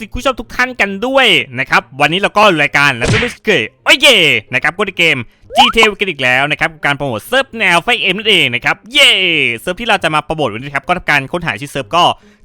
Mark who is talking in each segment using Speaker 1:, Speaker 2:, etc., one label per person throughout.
Speaker 1: สิคุณผู้ชมทุกท่านกันด้วยนะครับวันนี้เราก็รายการและไม่เกยโอ้ยเย่นะครับก็ในเกม GTA กันอีกแล้วนะครับกับการโปรโมทเซิร์ฟแนวไฟเอ็มนั่นเองนะครับเย่เซิร์ฟที่เราจะมาโปรโมทวันนี้ครับก็ทำการค้นหาชื่อเซิร์ฟก็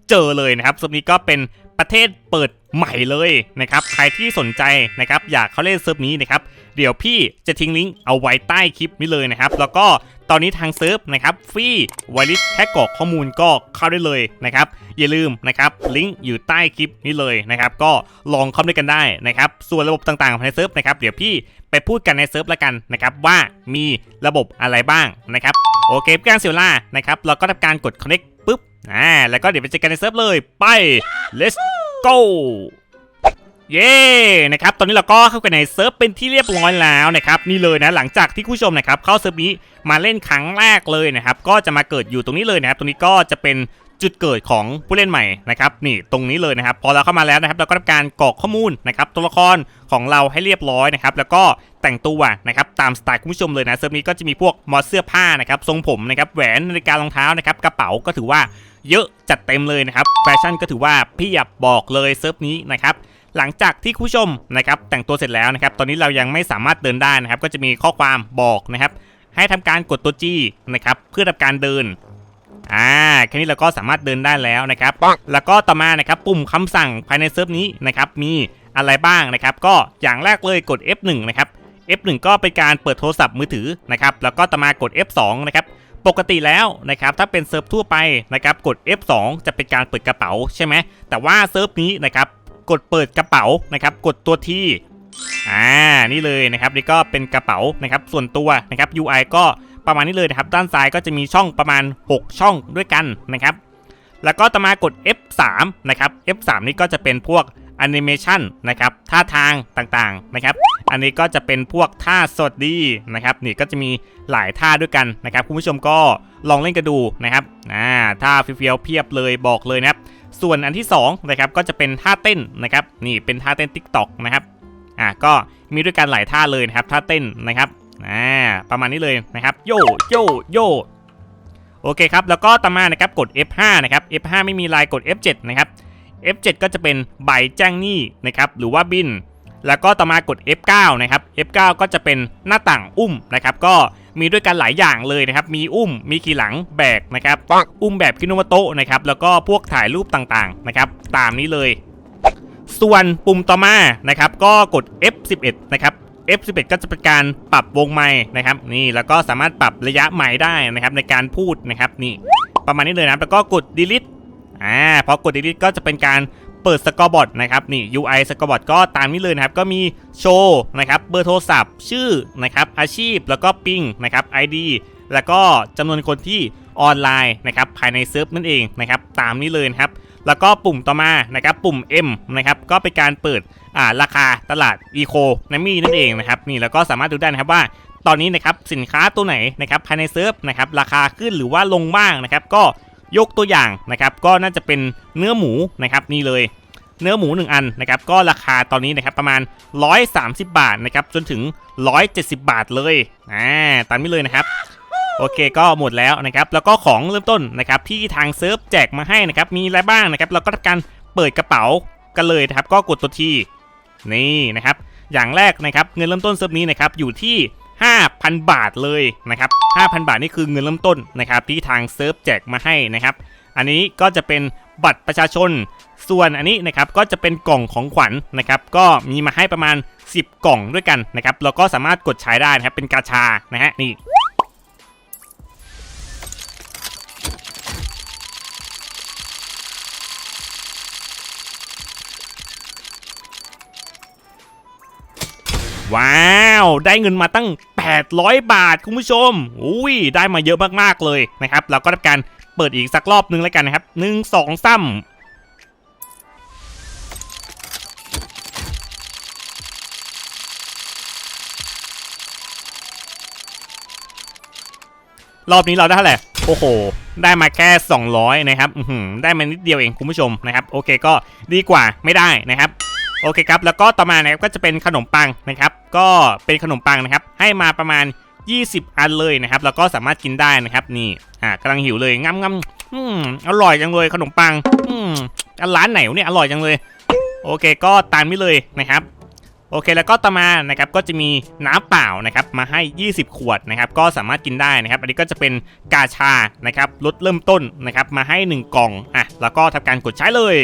Speaker 1: เจอเลยนะครับเซิร์ฟนี้ก็เป็นประเทศเปิดใหม่เลยนะครับใครที่สนใจนะครับอยากเข้าเล่นเซิร์ฟนี้นะครับเดี๋ยวพี่จะทิ้งลิงก์เอาไว้ใต้คลิปนี้เลยนะครับแล้วก็ตอนนี้ทางเซิร์ฟนะครับฟรีไวลิสแค่กรอกข้อมูลก็เข้าได้เลยนะครับ อย่าลืมนะครับลิงก์อยู่ใต้คลิปนี้เลยนะครับ ก็ลองเข้าด้วยกันได้นะครับ ส่วนระบบต่างๆภายในเซิร์ฟนะครับเดี๋ยวพี่ไปพูดกันในเซิร์ฟแล้วกันนะครับว่ามีระบบอะไรบ้างนะครับโอเคการเสียเวลานะครับเราก็ทำการกด connect ปุ๊บอ่าแล้วก็เดี๋ยวไปเจอกันในเซิร์ฟเลยไป let's go เย้นะครับตอนนี้เราก็เข้ากันในเซิร์ฟเป็นที่เรียบร้อยแล้วนะครับนี่เลยนะหลังจากที่คุณผู้ชมนะครับเข้าเซิร์ฟนี้มาเล่นครั้งแรกเลยนะครับก็จะมาเกิดอยู่ตรงนี้เลยนะครับตรงนี้ก็จะเป็นจุดเกิดของผู้เล่นใหม่นะครับนี่ตรงนี้เลยนะครับพอเราเข้ามาแล้วนะครับเราก็ทำการกรอกข้อมูลนะครับตัวละครของเราให้เรียบร้อยนะครับแล้วก็แต่งตัวนะครับตามสไตล์คุณผู้ชมเลยนะเซิร์ฟนี้ก็จะมีพวกมอดเสื้อผ้านะครับทรงผมนะครับแหวนนาฬิการองเท้านะครับกระเป๋าก็ถือว่าเยอะจัดเต็มเลยนะครับแฟชั่นก็ถือว่าพียบบอกเลยเซิร์ฟนี้นะครับ หลังจากที่คุณผู้ชมนะครับแต่งตัวเสร็จแล้วนะครับ ตอนนี้เรายังไม่สามารถเดินได้นะครับ ก็จะมีข้อความบอกนะครับ ให้ทำการกดตัว G นะครับเพื่อทำการเดินอ่าแค่นี้เราก็สามารถเดินได้แล้วนะครับ แล้วก็ต่อมานะครับปุ่มคำสั่งภายในเซิร์ฟนี้นะครับมีอะไรบ้างนะครับ ก็อย่างแรกเลยกด F1 นะครับ F1 ก็เป็นการเปิดโทรศัพท์มือถือนะครับแล้วก็ต่อมากด F2 นะครับปกติแล้วนะครับถ้าเป็นเซิร์ฟทั่วไปนะครับกด F2 จะเป็นการเปิดกระเป๋าใช่ไหมแต่ว่าเซิร์ฟนี้นะครับ กดเปิดกระเป๋านะครับกดตัวที่อ่านี่เลยนะครับนี่ก็เป็นกระเป๋านะครับส่วนตัวนะครับ UI ก็ประมาณนี้เลยนะครับ ด้านซ้ายก็จะมีช่องประมาณ 6 ช่องด้วยกันนะครับ แล้วก็ต่อมากด F3 นะครับ F3 นี่ก็จะเป็นพวกแอนิเมชันนะครับท่าทางต่างๆนะครับ อันนี้ก็จะเป็นพวกท่าสดดีนะครับนี่ก็จะมีหลายท่าด้วยกันนะครับ คุณผู้ชมก็ลองเล่นกันดูนะครับอ่าท่าเฟี้ยวเพียบเลยบอกเลยนะครับ ส่วนอันที่2นะครับก็จะเป็นท่าเต้นนะครับนี่เป็นท่าเต้น Tik t o อกนะครับอ่าก็มีด้วยกันหลายท่าเลยนะครับท่าเต้นนะครับอ่าประมาณนี้เลยนะครับโยโยโยโอเคครับแล้วก็ต่อมานะครับกด F5 นะครับ F5 ไม่มีลายกด F7 นะครับ F7 ก็จะเป็นใบแจ้งหนี้นะครับหรือว่าบิน แล้วก็ต่อมากด F9 นะครับ F9 ก็จะเป็นหน้าต่างอุ้มนะครับก็ มีด้วยกันหลายอย่างเลยนะครับ มีอุ้ม มีขี่หลังแบกนะครับ อุ้มแบบคิโนโมโตะนะครับ แล้วก็พวกถ่ายรูปต่างๆนะครับ ตามนี้เลย ส่วนปุ่มต่อมานะครับ ก็กด F11 นะครับ F11 ก็จะเป็นการปรับวงไม้นะครับ นี่แล้วก็สามารถปรับระยะไม้ได้นะครับ ในการพูดนะครับนี่ ประมาณนี้เลยนะครับแล้วก็กด delete อ่าพอกด delete ก็จะเป็นการ เปิดสกอร์บอร์ดนะครับนี่ UI สกอร์บอร์ดก็ตามนี้เลยนะครับ ก็มีโชว์นะครับเบอร์โทรศัพท์ ชื่อนะครับอาชีพแล้วก็ปิงนะครับ ID แล้วก็จำนวนคนที่ออนไลน์นะครับภายในเซิร์ฟนั่นเองนะครับตามนี้เลยครับ แล้วก็ปุ่มต่อมานะครับปุ่ม M นะครับก็เป็นการเปิดอ่าราคาตลาด Eco นมี่นั่นเองนะครับนี่แล้วก็สามารถดูได้นะครับว่าตอนนี้นะครับสินค้าตัวไหนนะครับภายในเซิร์ฟนะครับราคาขึ้นหรือว่าลงบ้างนะครับก็ ยกตัวอย่างนะครับ ก็น่าจะเป็นเนื้อหมูนะครับนี่เลย เนื้อหมู 1 อันนะครับ ก็ราคาตอนนี้นะครับประมาณ 130 บาทนะครับจนถึง 170 บาทเลยอ่าตามนี้เลยนะครับโอเคก็หมดแล้วนะครับ แล้วก็ของเริ่มต้นนะครับที่ทางเซิร์ฟแจกมาให้นะครับ มีอะไรบ้างนะครับ เราก็ทำการเปิดกระเป๋ากันเลยนะครับ ก็กดตัวที่นี่นะครับ อย่างแรกนะครับเงินเริ่มต้นเซิร์ฟนี้นะครับอยู่ที่ 5,000 บาทเลยนะครับ 5,000 บาทนี่คือเงินเริ่มต้นนะครับที่ทางเซิร์ฟแจกมาให้นะครับ อันนี้ก็จะเป็นบัตรประชาชน ส่วนอันนี้นะครับก็จะเป็นกล่องของขวัญนะครับ ก็มีมาให้ประมาณ 10 กล่องด้วยกันนะครับเราก็สามารถกดใช้ได้นะครับเป็นกาชานะฮะนี่ว้า วได้เงินมาตั้ง 800 บาทคุณผู้ชมอุ้ยได้มาเยอะมากๆเลยนะครับเราก็ทำการเปิดอีกสักรอบนึงแล้วกันนะครับหนึ่งสองซ้ำรอบนี้เราได้เท่าไหร่ โอ้โห ได้มาแค่ 200 นะครับอือหือได้มานิดเดียวเองคุณผู้ชมนะครับ โอเคก็ดีกว่าไม่ได้นะครับ โอเคครับ แล้วก็ต่อมานะครับก็จะเป็นขนมปังนะครับ ก็เป็นขนมปังนะครับ ให้มาประมาณ 20 อันเลยนะครับ แล้วก็สามารถกินได้นะครับนี่อ่ากำลังหิวเลยงำงำอืมอร่อยจังเลยขนมปัง อืมร้านไหนเนี่ยอร่อยจังเลย โอเคก็ตามนี้เลยนะครับโอเคแล้วก็ต่อมานะครับก็จะมีน้ำเปล่านะครับมาให้ 20 ขวดนะครับก็สามารถกินได้นะครับ อันนี้ก็จะเป็นกาชานะครับลดเริ่มต้นนะครับมาให้ 1 กล่องอะแล้วก็ทำการกดใช้เลย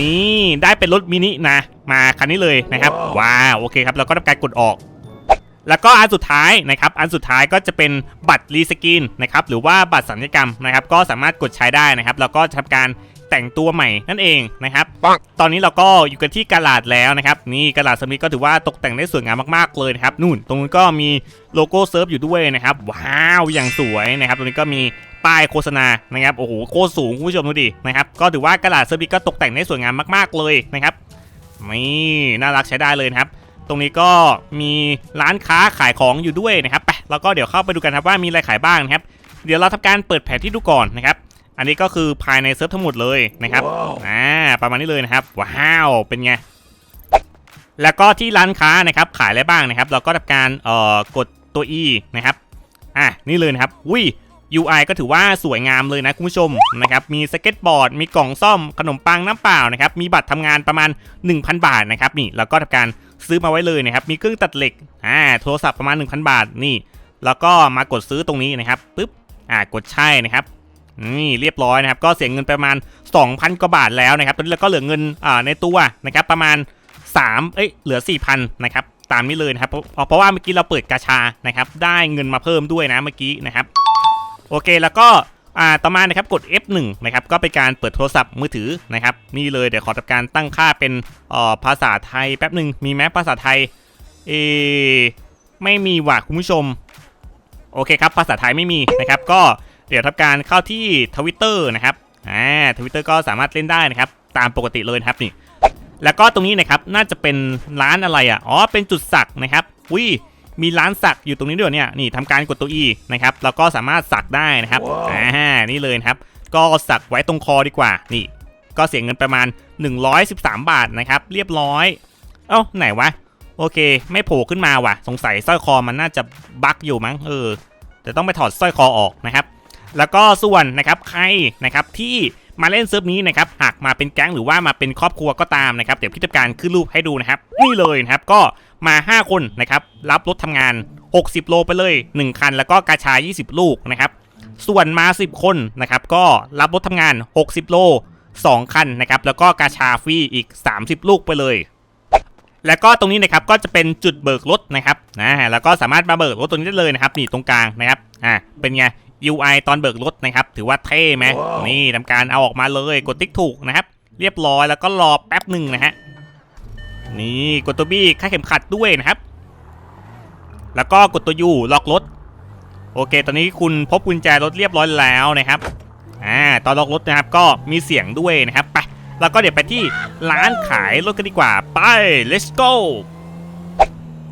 Speaker 1: นี่ได้เป็นรถมินินะ มาคันนี้เลยนะครับ ว้าว โอเคครับแล้วก็ทำการกดออก แล้วก็อันสุดท้ายนะครับ อันสุดท้ายก็จะเป็นบัตรรีสกินนะครับ หรือว่าบัตรสัญญกรรมนะครับ ก็สามารถกดใช้ได้นะครับ แล้วก็ทำการแต่งตัวใหม่นั่นเองนะครับ
Speaker 2: ปัง
Speaker 1: ตอนนี้เราก็อยู่กันที่กาลาดแล้วนะครับ นี่กาลาดสมิธก็ถือว่าตกแต่งได้สวยงามมากๆเลยนะครับ นู่นตรงนู้นก็มีโลโก้เซิร์ฟอยู่ด้วยนะครับ ว้าว อย่างสวยนะครับ ตรงนี้ก็มี ป้ายโฆษณานะครับโอ้โหโคตรสูงคุณผู้ชมดูดินะครับก็ถือว่ากาลาดเซิร์ฟนี้ก็ตกแต่งได้สวยงามมากๆเลยนะครับนี่น่ารักใช้ได้เลยนะครับตรงนี้ก็มีร้านค้าขายของอยู่ด้วยนะครับไปแล้วก็เดี๋ยวเข้าไปดูกันครับว่ามีอะไรขายบ้างนะครับ เดี๋ยวเราทำการเปิดแผนที่ดูก่อนนะครับ อันนี้ก็คือภายในเซิร์ฟทั้งหมดเลยนะครับอ่าประมาณนี้เลยนะครับว้าวเป็นไงแล้วก็ที่ร้านค้านะครับขายอะไรบ้างนะครับ เราก็ทำการเอ่อกดตัว E นะครับอะนี่เลยนะครับอุ้ย UI ก็ถือว่าสวยงามเลยนะคุณผู้ชมนะครับมีสเก็ตบอร์ด มีกล่องซ่อมขนมปังน้ำเปล่านะครับมีบัตรทำงานประมาณ 1,000 บาทนะครับนี่เราก็ทำการซื้อมาไว้เลยนะครับมีเครื่องตัดเหล็กอ่าโทรศัพท์ประมาณ 1,000 บาทนี่ แล้วก็มากดซื้อตรงนี้นะครับปึ๊บอ่ากดใช่นะครับนี่เรียบร้อยนะครับก็เสียเงินปประมาณ 2,000กว่าบาทแล้วนะครับตอนนี้เราก็เหลือเงินอ่าในตัวนะครับประมาณ 3 เอ้ยเหลือ 4,000นะครับตามนี้เลยนะครับเพราะเพราะว่าเมื่อกี้เราเปิดกาชานะครับได้เงินมาเพิ่มด้วยนะเมื่อกี้นะครับ โอเคแล้วก็อ่าต่อมานะครับกด F1 นะครับก็เป็นการเปิดโทรศัพท์มือถือนะครับนี่เลยเดี๋ยวขอทำการตั้งค่าเป็นอ่อภาษาไทยแป๊บหนึ่งมีไหมภาษาไทยเอไม่มีว่ะคุณผู้ชม โอเคครับภาษาไทยไม่มีนะครับก็เดี๋ยวทำการเข้าที่ทวิตเตอร์นะครับอ่าทวิตเตอร์ก็สามารถเล่นได้นะครับตามปกติเลยครับนี่แล้วก็ตรงนี้นะครับน่าจะเป็นร้านอะไรอะอ๋อเป็นจุดสักนะครับวิ มีร้านสักอยู่ตรงนี้ด้วยเนี่ยนี่ทำการกดตัว E นะครับแล้วก็สามารถสักได้นะครับอ่านี่เลยนะครับ ก็สักไว้ตรงคอดีกว่านี่ ก็เสียเงินประมาณ 113 บาทนะครับ เรียบร้อย เอ้าไหนวะโอเค ไม่โผล่ขึ้นมาว่ะ สงสัยสร้อยคอมันน่าจะบั๊กอยู่มั้งเออแต่ต้องไปถอดสร้อยคอออกนะครับ แล้วก็ส่วนนะครับใครนะครับที่มาเล่นเซิร์ฟนี้นะครับหากมาเป็นแก๊งหรือว่ามาเป็นครอบครัวก็ตามนะครับเดี๋ยวพี่ทำการขึ้นรูปให้ดูนะครับนี่เลยนะครับก็มา 5 คนนะครับรับรถทำงาน 60 โลไปเลย 1 คัน แล้วก็กาชา 20 ลูกนะครับส่วนมา 10 คนนะครับก็รับรถทำงาน 60 โล 2 คันนะครับแล้วก็กาชาฟรีอีก 30 ลูกไปเลย แล้วก็ตรงนี้นะครับก็จะเป็นจุดเบิกรถนะครับนะแล้วก็สามารถมาเบิกรถตรงนี้ได้เลยนะครับนี่ตรงกลางนะครับอ่าเป็นไง UI ตอนเบิกรถนะครับ ถือว่าเท่ไหมนี่ทำการเอาออกมาเลยกดติ๊กถูกนะครับ เรียบร้อยแล้วก็รอแป๊บหนึ่งนะฮะ นี่กดตัวบี้ค่าดเข็มขัดด้วยนะครับ แล้วก็กดตัวยูล็อกรถ โอเค ตอนนี้คุณพบกุญแจรถเรียบร้อยแล้วนะครับอ่าตอนล็อกรถนะครับก็มีเสียงด้วยนะครับไปแล้วก็เดี๋ยวไปที่ร้านขายรถกันดีกว่าไป let's go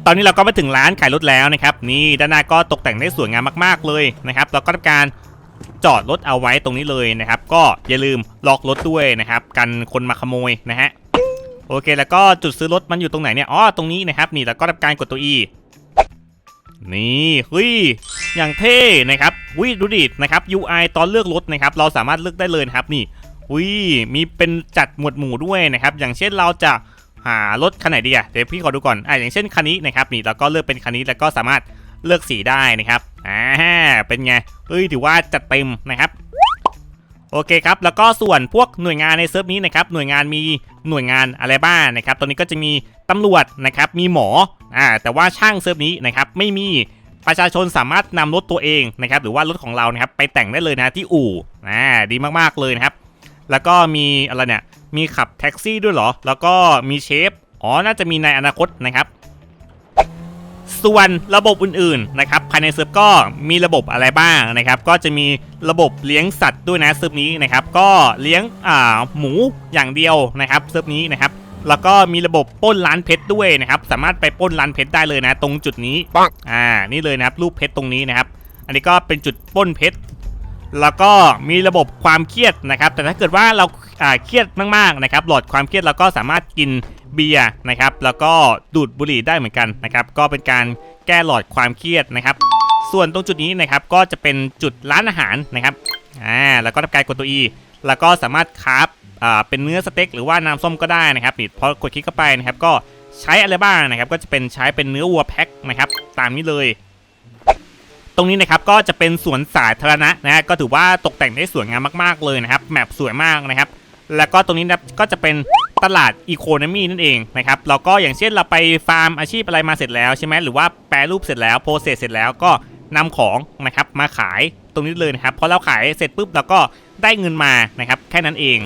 Speaker 1: ตอนนี้เราก็มาถึงร้านขายรถแล้วนะครับ นี่ด้านหน้าก็ตกแต่งได้สวยงามมากๆเลยนะครับเราก็ทำการจอดรถเอาไว้ตรงนี้เลยนะครับ ก็อย่าลืมล็อกรถด้วยนะครับ กันคนมาขโมยนะฮะโอเค แล้วก็จุดซื้อรถมันอยู่ตรงไหนเนี่ยอ๋อตรงนี้นะครับ นี่แล้วก็ทำการกดตัว E นี่เฮ้ยอย่างเท่นะครับวิดูดินะครับ UI ตอนเลือกรถนะครับ เราสามารถเลือกได้เลยนะครับนี่วิมีเป็นจัดหมวดหมู่ด้วยนะครับ อย่างเช่นเราจะ หารถคันไหนดีอะเดี๋ยวพี่ขอดูก่อนอ่าอย่างเช่นคันนี้นะครับนี่เราก็เลือกเป็นคันนี้แล้วก็สามารถเลือกสีได้นะครับอ่าเป็นไงเฮ้ยถือว่าจัดเต็มนะครับโอเคครับ แล้วก็ส่วนพวกหน่วยงานในเซิร์ฟนี้นะครับ หน่วยงานมีหน่วยงานอะไรบ้างนะครับ ตอนนี้ก็จะมีตำรวจนะครับ มีหมอ อ่า แต่ว่าช่างเซิร์ฟนี้นะครับ ไม่มีประชาชนสามารถนำรถตัวเองนะครับ หรือว่ารถของเรานะครับ ไปแต่งได้เลยนะที่อู่ อ่า ดีมากๆเลยนะครับ แล้วก็มีอะไรเนี่ย มีขับแท็กซี่ด้วยเหรอ แล้วก็มีเชฟ อ๋อ น่าจะมีในอนาคตนะครับ ส่วนระบบอื่นๆนะครับภายในเซิร์ฟก็มีระบบอะไรบ้างนะครับ ก็จะมีระบบเลี้ยงสัตว์ด้วยนะเซิร์ฟนี้นะครับ ก็เลี้ยงอ่าหมูอย่างเดียวนะครับเซิร์ฟนี้นะครับ แล้วก็มีระบบปล้นร้านเพชรด้วยนะครับ สามารถไปปล้นร้านเพชรได้เลยนะ ตรงจุดนี้
Speaker 2: ปัง
Speaker 1: อ่า นี่เลยนะครับรูปเพชรตรงนี้นะครับ อันนี้ก็เป็นจุดปล้นเพชรแล้วก็มีระบบความเครียดนะครับ แต่ถ้าเกิดว่าเราอ่า เครียดมากๆนะครับหลอดความเครียดเราก็สามารถกินเบียร์นะครับแล้วก็ดูดบุหรี่ได้เหมือนกันนะครับก็เป็นการแก้หลอดความเครียดนะครับ ส่วนตรงจุดนี้นะครับก็จะเป็นจุดร้านอาหารนะครับอ่าแล้วก็ทำการกดตัว E แล้วก็สามารถคราฟอ่าเป็นเนื้อสเต็กหรือว่าน้ำส้มก็ได้นะครับนี่พอกดคลิกเข้าไปนะครับก็ใช้อะไรบ้างนะครับก็จะเป็นใช้เป็นเนื้อวัวแพ็คนะครับตามนี้เลย ตรงนี้นะครับก็จะเป็นสวนสาธารณะนะฮะก็ถือว่าตกแต่งได้สวยงามมากๆเลยนะครับแมปสวยมากนะครับ แล้วก็ตรงนี้นะก็จะเป็นตลาดอีโคโนมีนั่นเองนะครับแล้วก็อย่างเช่นเราไปฟาร์มอาชีพอะไรมาเสร็จแล้วใช่ไหมหรือว่าแปรรูปเสร็จแล้วโปรเซสเสร็จแล้วก็นำของนะครับมาขายตรงนี้เลยนะครับพอเราขายเสร็จปุ๊บเราก็ได้เงินมานะครับแค่นั้นเอง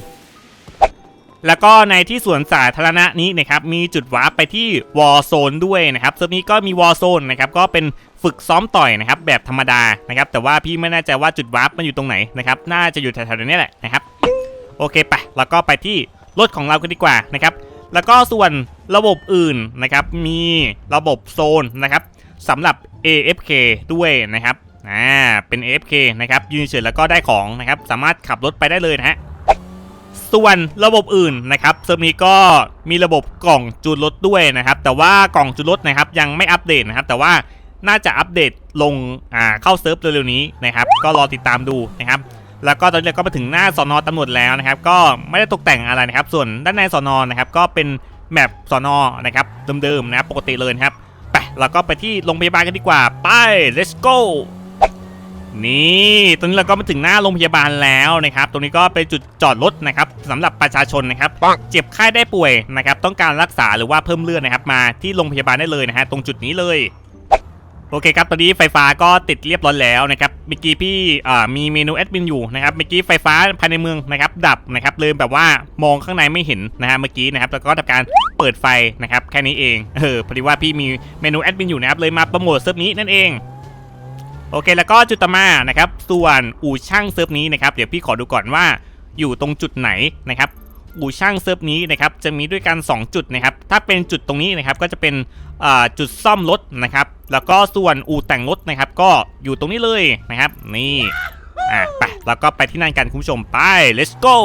Speaker 1: แล้วก็ในที่สวนสาธารณะนี้นะครับมีจุดวาร์ปไปที่วอลโซนด้วยนะครับเซิร์ฟนี้ก็มีวอลโซนนะครับก็เป็นฝึกซ้อมต่อยนะครับแบบธรรมดานะครับแต่ว่าพี่ไม่แน่ใจว่าจุดวาร์ปมันอยู่ตรงไหนนะครับน่าจะอยู่แถวๆนี้แหละนะครับ โอเคไปแล้วก็ไปที่รถของเรากันดีกว่านะครับ แล้วก็ส่วนระบบอื่นนะครับ มีระบบโซนนะครับสำหรับ AFK ด้วยนะครับอ่าเป็น AFK นะครับยืนเฉยแล้วก็ได้ของนะครับ สามารถขับรถไปได้เลยนะฮะส่วนระบบอื่นนะครับเซิร์ฟนี้ก็มีระบบกล่องจูนรถด้วยนะครับ แต่ว่ากล่องจูนรถนะครับยังไม่อัปเดตนะครับ แต่ว่าน่าจะอัปเดตลงอ่าเข้าเซิร์ฟเร็วๆนี้นะครับ ก็รอติดตามดูนะครับ แล้วก็ตอนนี้เราก็มาถึงหน้าสอนอตำรวจแล้วนะครับ ก็ไม่ได้ตกแต่งอะไรนะครับ ส่วนด้านในสอนอนะครับ ก็เป็นแมปสอนอนะครับเดิมๆนะครับปกติเลยนะครับไปเราก็ไปที่โรงพยาบาลกันดีกว่าไป let's go นี่ตอนนี้เราก็มาถึงหน้าโรงพยาบาลแล้วนะครับ ตรงนี้ก็เป็นจุดจอดรถนะครับสำหรับประชาชนนะครับ เจ็บไข้ได้ป่วยนะครับ ต้องการรักษาหรือว่าเพิ่มเลือดนะครับ มาที่โรงพยาบาลได้เลยนะฮะตรงจุดนี้เลย โอเคครับ ตอนนี้ไฟฟ้าก็ติดเรียบร้อยแล้วนะครับเมื่อกี้พี่มีเมนูแอดมินอยู่นะครับเมื่อกี้ไฟฟ้าภายในเมืองนะครับดับนะครับเลยแบบว่ามองข้างในไม่เห็นนะฮะเมื่อกี้นะครับแล้วก็ทำการเปิดไฟนะครับแค่นี้เองเออพอดีว่าพี่มีเมนูแอดมินอยู่นะครับเลยมาโปรโมทเซิร์ฟนี้นั่นเองโอเคแล้วก็จุดต่อมานะครับส่วนอู่ช่างเซิร์ฟนี้นะครับเดี๋ยวพี่ขอดูก่อนว่าอยู่ตรงจุดไหนนะครับ อู่ช่างเซิร์ฟนี้นะครับจะมีด้วยกัน 2 จุดนะครับ ถ้าเป็นจุดตรงนี้นะครับก็จะเป็นจุดซ่อมรถนะครับ แล้วก็ส่วนอู่แต่งรถนะครับ ก็อยู่ตรงนี้เลยนะครับ นี่อะไปแล้วก็ไปที่นั่นกันคุณผู้ชมไป let's go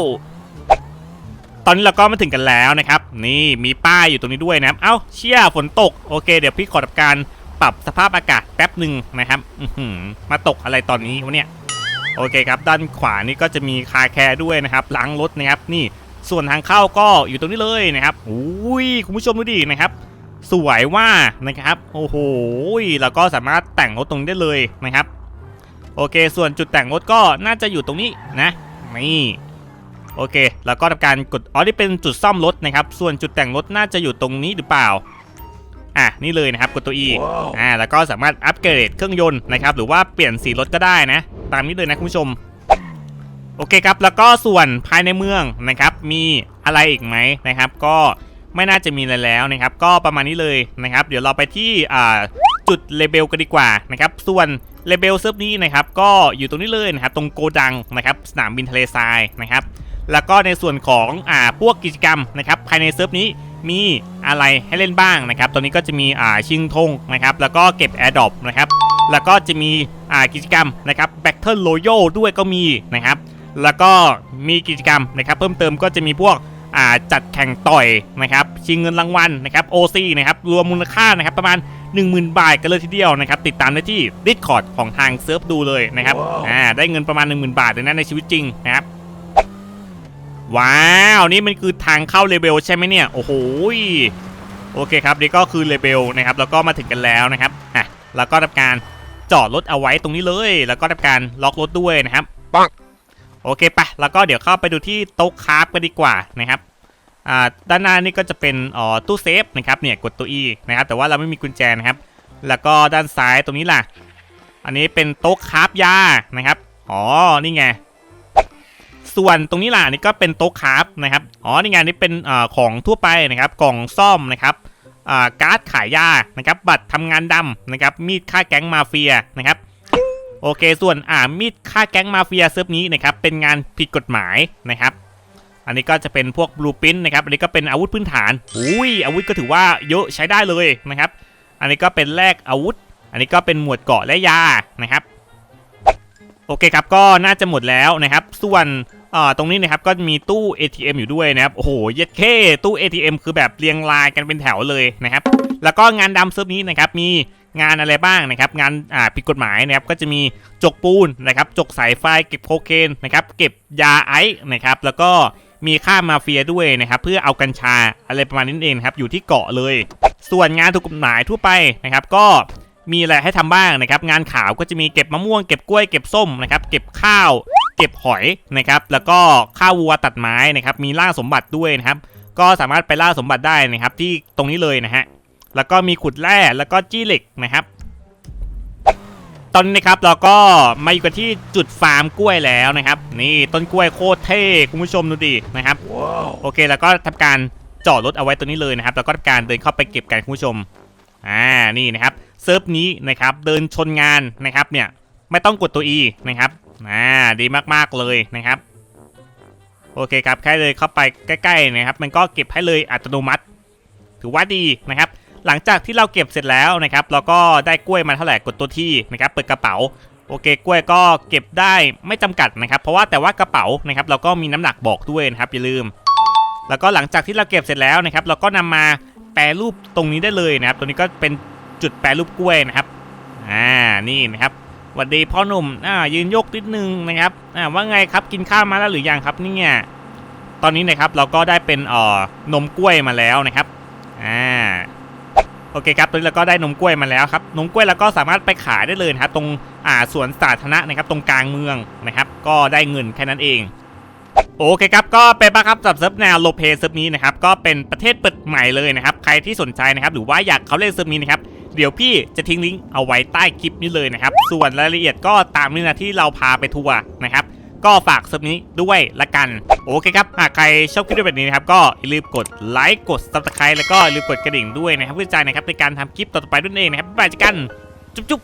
Speaker 1: ตอนนี้เราก็มาถึงกันแล้วนะครับ นี่มีป้ายอยู่ตรงนี้ด้วยนะครับ เอ้าเชี่ยฝนตกโอเค เดี๋ยวพี่ขอทำการปรับสภาพอากาศแป๊บหนึ่งนะครับมาตกอะไรตอนนี้วะเนี่ยโอเคครับ ด้านขวานี่ก็จะมีคาแคร์ด้วยนะครับล้างรถนะครับนี่ ส่วนทางเข้าก็อยู่ตรงนี้เลยนะครับอุ้ยคุณผู้ชมดูดินะครับ สวยว่านะครับโอ้โหแล้วก็สามารถแต่งรถตรงนี้ได้เลยนะครับ โอเค ส่วนจุดแต่งรถก็น่าจะอยู่ตรงนี้นะนี่โอเค แล้วก็ทำการกดอ๋อนี่เป็นจุดซ่อมรถนะครับ ส่วนจุดแต่งรถน่าจะอยู่ตรงนี้หรือเปล่าอะนี่เลยนะครับกดตัว E อ่าแล้วก็สามารถอัปเกรดเครื่องยนต์นะครับหรือว่าเปลี่ยนสีรถก็ได้นะ ตามนี้เลยนะคุณผู้ชม โอเคครับ แล้วก็ส่วนภายในเมืองนะครับ มีอะไรอีกไหมนะครับ ก็ไม่น่าจะมีอะไรแล้วนะครับ ก็ประมาณนี้เลยนะครับ เดี๋ยวเราไปที่จุดเลเบลกันดีกว่านะครับ ส่วนเลเบลเซิร์ฟนี้นะครับ ก็อยู่ตรงนี้เลยนะครับ ตรงโกดังนะครับ สนามบินทะเลทรายนะครับ แล้วก็ในส่วนของอ่าพวกกิจกรรมนะครับ ภายในเซิร์ฟนี้มีอะไรให้เล่นบ้างนะครับ ตอนนี้ก็จะมีอ่าชิงธงนะครับ แล้วก็เก็บแอร์ดรอปนะครับ แล้วก็จะมีอ่ากิจกรรมนะครับ Battle Royale ด้วยก็มีนะครับ แล้วก็มีกิจกรรมนะครับเพิ่มเติมก็จะมีพวกอ่าจัดแข่งต่อยนะครับชิงเงินรางวัลนะครับ OC นะครับรวมมูลค่านะครับประมาณ 10,000 บาทกันเลยทีเดียวนะครับติดตามได้ที่ Discord ของทางเซิร์ฟดูเลยนะครับอ่าได้เงินประมาณ 10,000 บาทเลยนะในชีวิตจริงนะครับว้าวนี่มันคือทางเข้าเลเบลใช่ไหมเนี่ยโอ้โหยโอเคครับนี่ก็คือเลเบลนะครับแล้วก็มาถึงกันแล้วนะครับอะแล้วก็ทำการจอดรถเอาไว้ตรงนี้เลย แล้วก็ทำการล็อกรถด้วยนะครับ โอเคปะแล้วก็เดี๋ยวเข้าไปดูที่โต๊ะคราฟกันดีกว่านะครับอ่าด้านหน้านี่ก็จะเป็นอ๋อตู้เซฟนะครับเนี่ยกดตัว E นะครับแต่ว่าเราไม่มีกุญแจนะครับ แล้วก็ด้านซ้ายตรงนี้ล่ะ อันนี้เป็นโต๊ะคราฟยานะครับอ๋อนี่ไงส่วนตรงนี้ล่ะนี่ก็เป็นโต๊ะคราฟนะครับอ๋อนี่ไงนี่เป็นอ่ของทั่วไปนะครับ กล่องซ่อมนะครับอ่าการ์ดขายยานะครับ บัตรทำงานดำนะครับ มีดฆ่าแก๊งมาเฟียนะครับ โอเค ส่วนอ่ามีดฆ่าแก๊งมาเฟียเซิร์ฟนี้นะครับเป็นงานผิดกฎหมายนะครับ อันนี้ก็จะเป็นพวกบลูปินนะครับอันนี้ก็เป็นอาวุธพื้นฐานอุ้ยอาวุธก็ถือว่าเยอะใช้ได้เลยนะครับ อันนี้ก็เป็นแลกอาวุธ อันนี้ก็เป็นหมวดเกาะและยานะครับโอเคครับก็น่าจะหมดแล้วนะครับ ส่วนอ่าตรงนี้นะครับก็มีตู้ ATM อยู่ด้วยนะครับโอ้โหเย็ดเข้ตู้ ATM คือแบบเรียงรายกันเป็นแถวเลยนะครับ แล้วก็งานดำเซิร์ฟนี้นะครับมีงานอะไรบ้างนะครับงานอ่าผิดกฎหมายนะครับก็จะมีจกปูนนะครับจกสายไฟเก็บโคเคนนะครับเก็บยาไอซ์นะครับแล้วก็มีค่ามาเฟียด้วยนะครับเพื่อเอากัญชาอะไรประมาณนี้เองครับอยู่ที่เกาะเลย ส่วนงานถูกกฎหมายทั่วไปนะครับก็มีอะไรให้ทำบ้างนะครับงานขาวก็จะมีเก็บมะม่วงเก็บกล้วยเก็บส้มนะครับเก็บข้าวเก็บหอยนะครับแล้วก็ข้าววัวตัดไม้นะครับมีล่าสมบัติด้วยนะครับก็สามารถไปล่าสมบัติได้นะครับที่ตรงนี้เลยนะฮะ แล้วก็มีขุดแร่แล้วก็จี้เหล็กนะครับ ตอนนี้นะครับเราก็มาอยู่กันที่จุดฟาร์มกล้วยแล้วนะครับ นี่ต้นกล้วยโคตรเท่คุณผู้ชมดูดินะครับโอเคแล้วก็ทำการจอดรถเอาไว้ตัวนี้เลยนะครับแล้วก็ทำการเดินเข้าไปเก็บกันคุณผู้ชมอ่านี่นะครับเซิร์ฟนี้นะครับเดินชนงานนะครับเนี่ยไม่ต้องกดตัว E นะครับอ่าดีมากๆเลยนะครับโอเคครับแค่เลยเข้าไปใกล้ๆนะครับ มันก็เก็บให้เลยอัตโนมัติ ถือว่าดีนะครับ หลังจากที่เราเก็บเสร็จแล้วนะครับเราก็ได้กล้วยมาเท่าไหร่กดตัวที่นะครับเปิดกระเป๋าโอเคกล้วยก็เก็บได้ไม่จำกัดนะครับ เพราะว่าแต่ว่ากระเป๋านะครับเราก็มีน้ำหนักบอกด้วยนะครับอย่าลืม แล้วก็หลังจากที่เราเก็บเสร็จแล้วนะครับ เราก็นำมาแปรรูปตรงนี้ได้เลยนะครับตรงนี้ก็เป็นจุดแปรรูปกล้วยนะครับอ่านี่นะครับหวัสดีพ่อหนุ่มอ่ายืนยกนิดนึงนะครับอ่าว่าไงครับกินข้าวมาแล้วหรือยังครับนี่เนี่ยตอนนี้นะครับเราก็ได้เป็นอ่อนมกล้วยมาแล้วนะครับอ่า โอเคครับตอนนี้เราก็ได้นมกล้วยมาแล้วครับนมกล้วยเราก็สามารถไปขายได้เลยนะครับตรงอ่าสวนสาธารณะนะครับตรงกลางเมืองนะครับ ก็ได้เงินแค่นั้นเองโอเคครับก็เป็นปะครับสับเซิร์ฟแนวโลเปเซิร์ฟนี้นะครับก็เป็นประเทศเปิดใหม่เลยนะครับใครที่สนใจนะครับหรือว่าอยากเข้าเล่นเซิร์ฟนี้นะครับเดี๋ยวพี่จะทิ้งลิงก์เอาไว้ใต้คลิปนี้เลยนะครับส่วนรายละเอียดก็ตามนี้นะที่เราพาไปทัวร์นะครับ ก็ฝากซิร์ฟนี้ด้วยละกัน โอเคครับ หากใครชอบคลิปแบบนี้นะครับก็อย่าลืมกดไลค์กด subscribe แล้วก็อย่าลืมกดกระดิ่งด้วยนะครับเพื่อใจนะครับในการทำคลิปต่อไปด้วยเองนะครับบ๊ายบายเจอกันจุ๊บ